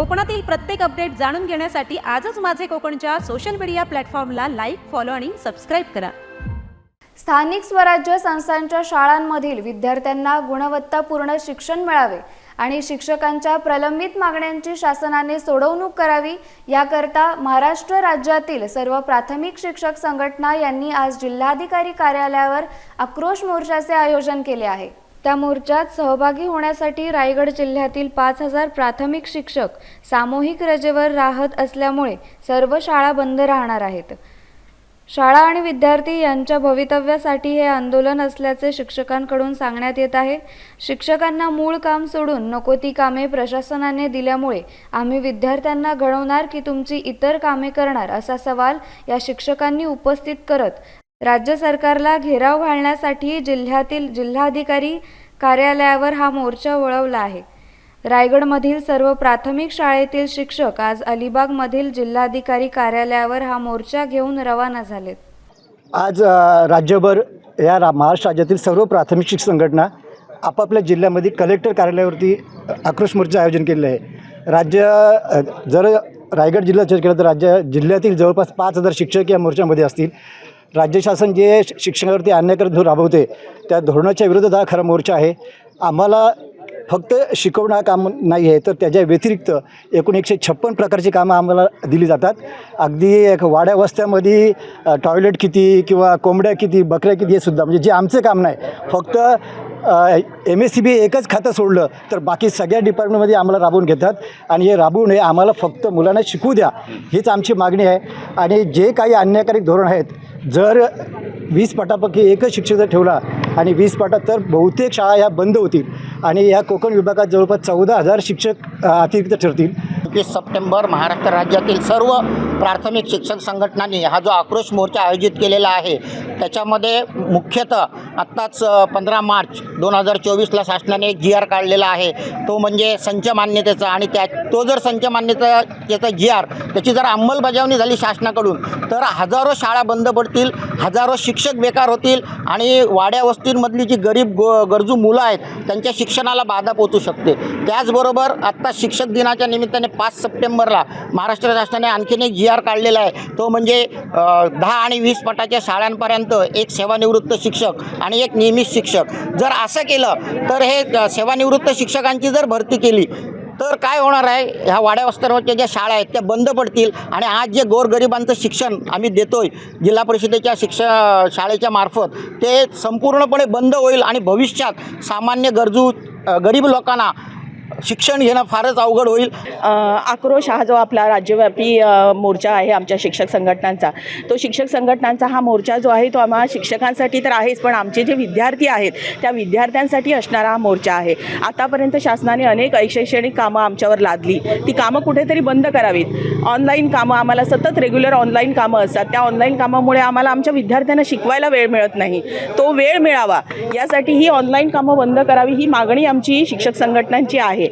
कोकणातील प्रत्येक अपडेट जाणून घेण्यासाठी आजच माझे कोकणच्या सोशल मीडिया प्लॅटफॉर्मला लाईक फॉलो आणि सबस्क्राईब करा. स्थानिक स्वराज्य संस्थांच्या शाळांमधील विद्यार्थ्यांना गुणवत्तापूर्ण शिक्षण मिळावे आणि शिक्षकांच्या प्रलंबित मागण्यांची शासनाने सोडवणूक करावी याकरता महाराष्ट्र राज्यातील सर्व प्राथमिक शिक्षक संघटना यांनी आज जिल्हाधिकारी कार्यालयावर आक्रोश मोर्चाचे आयोजन केले आहे. त्या मोर्चात सहभागी होण्यासाठी रायगड जिल्ह्यातील पाच हजार प्राथमिक शिक्षक सामूहिक रजेवर राहत असल्यामुळे सर्व शाळा बंद राहणार आहेत. शाळा आणि विद्यार्थी यांच्या भवितव्यासाठी हे आंदोलन असल्याचे शिक्षकांकडून सांगण्यात येत आहे. शिक्षकांना मूळ काम सोडून नको ती कामे प्रशासनाने दिल्यामुळे आम्ही विद्यार्थ्यांना घडवणार की तुमची इतर कामे करणार असा सवाल या शिक्षकांनी उपस्थित करत राज्य सरकारला घेराव घालण्यासाठी जिल्ह्यातील जिल्हाधिकारी कार्यालयावर हा मोर्चा वळवला आहे. रायगडमधील सर्व प्राथमिक शाळेतील शिक्षक आज अलिबागमधील जिल्हाधिकारी कार्यालयावर हा मोर्चा घेऊन रवाना झालेत. आज राज्यभर या रा महाराष्ट्र राज्यातील सर्व प्राथमिक शिक्षक संघटना आपापल्या जिल्ह्यामध्ये कलेक्टर कार्यालयावरती आक्रोश मोर्चा आयोजन केलेलं आहे. राज्य जर रायगड जिल्हा केला तर राज्य जिल्ह्यातील जवळपास पाच हजार शिक्षक या मोर्चामध्ये असतील. राज्य शासन जे शिक्षणावरती अन्यायकारक धोरण राबवते त्या धोरणाच्या विरोधात हा खरा मोर्चा आहे. आम्हाला फक्त शिकवणं हा काम नाही आहे तर त्याच्या व्यतिरिक्त एकूण एकशे छप्पन प्रकारची कामं आम्हाला दिली जातात. अगदी एक वाड्या वस्त्यामध्ये टॉयलेट किती किंवा कोंबड्या किती बकऱ्या किती हे सुद्धा म्हणजे जे आमचं काम नाही फक्त एम एस सी बी एकच खातं सोडलं तर बाकी सगळ्या डिपार्टमेंटमध्ये आम्हाला राबवून घेतात. आणि हे राबवून हे आम्हाला फक्त मुलांना शिकू द्या हीच आमची मागणी आहे. आणि जे काही अन्यायकारक धोरण आहेत जर वीस पटापैकी एकच शिक्षक जर ठेवला आणि वीस पाटात तर बहुतेक शाळा ह्या बंद होतील आणि या कोकण विभागात जवळपास चौदा हजार शिक्षक अतिरिक्त ठरतील. एकवीस सप्टेंबर महाराष्ट्र राज्यातील सर्व प्राथमिक शिक्षक संघटनांनी हा जो आक्रोश मोर्चा आयोजित केलेला आहे त्याच्यामध्ये मुख्यतः आत्ताच पंधरा मार्च दोन हजार चोवीसला शासनाने एक जी आर काढलेला आहे. तो म्हणजे संच मान्यतेचा आणि त्या तो जर संच मान्यता त्याचा जी आर त्याची जर अंमलबजावणी झाली शासनाकडून तर हजारो शाळा बंद पडतील हजारो शिक्षक बेकार होतील आणि वाड्या वस्तींमधली जी गरीब गो गरजू मुलं आहेत त्यांच्या शिक्षणाला बाधा पोचू शकते. त्याचबरोबर आत्ता शिक्षक दिनाच्या निमित्ताने पाच सप्टेंबरला महाराष्ट्र शासनाने आणखीन एक जी आर काढलेला आहे. तो म्हणजे दहा आणि वीस पटाच्या शाळांपर्यंत एक सेवानिवृत्त शिक्षक आणि एक नियमित शिक्षक. जर असं केलं तर हे सेवानिवृत्त शिक्षकांची जर भरती केली तर काय होणार आहे? ह्या वाड्यावस्तरावरच्या ज्या शाळा आहेत त्या बंद पडतील आणि आज जे गोरगरिबांचं शिक्षण आम्ही देतोय जिल्हा परिषदेच्या शिक्षा शाळेच्या मार्फत ते संपूर्णपणे बंद होईल आणि भविष्यात सामान्य गरजू गरीब लोकांना शिक्षण घेणं फारच अवघड होईल. आक्रोश हा जो आपला राज्यव्यापी मोर्चा आहे आमच्या शिक्षक संघटनांचा. तो शिक्षक संघटनांचा हा मोर्चा जो आहे तो आम्हा शिक्षकांसाठी तर आहेच पण आमचे जे विद्यार्थी आहेत त्या विद्यार्थ्यांसाठी असणारा हा मोर्चा आहे. आतापर्यंत शासनाने अनेक शैक्षणिक कामं आमच्यावर लादली. ती कामं कुठेतरी बंद करावीत. ऑनलाईन कामं आम्हाला सतत रेग्युलर ऑनलाईन कामं असतात. त्या ऑनलाईन कामामुळे आम्हाला आमच्या विद्यार्थ्यांना शिकवायला वेळ मिळत नाही. तो वेळ मिळावा यासाठी ही ऑनलाईन कामं बंद करावी ही मागणी आमची शिक्षक संघटनांची आहे.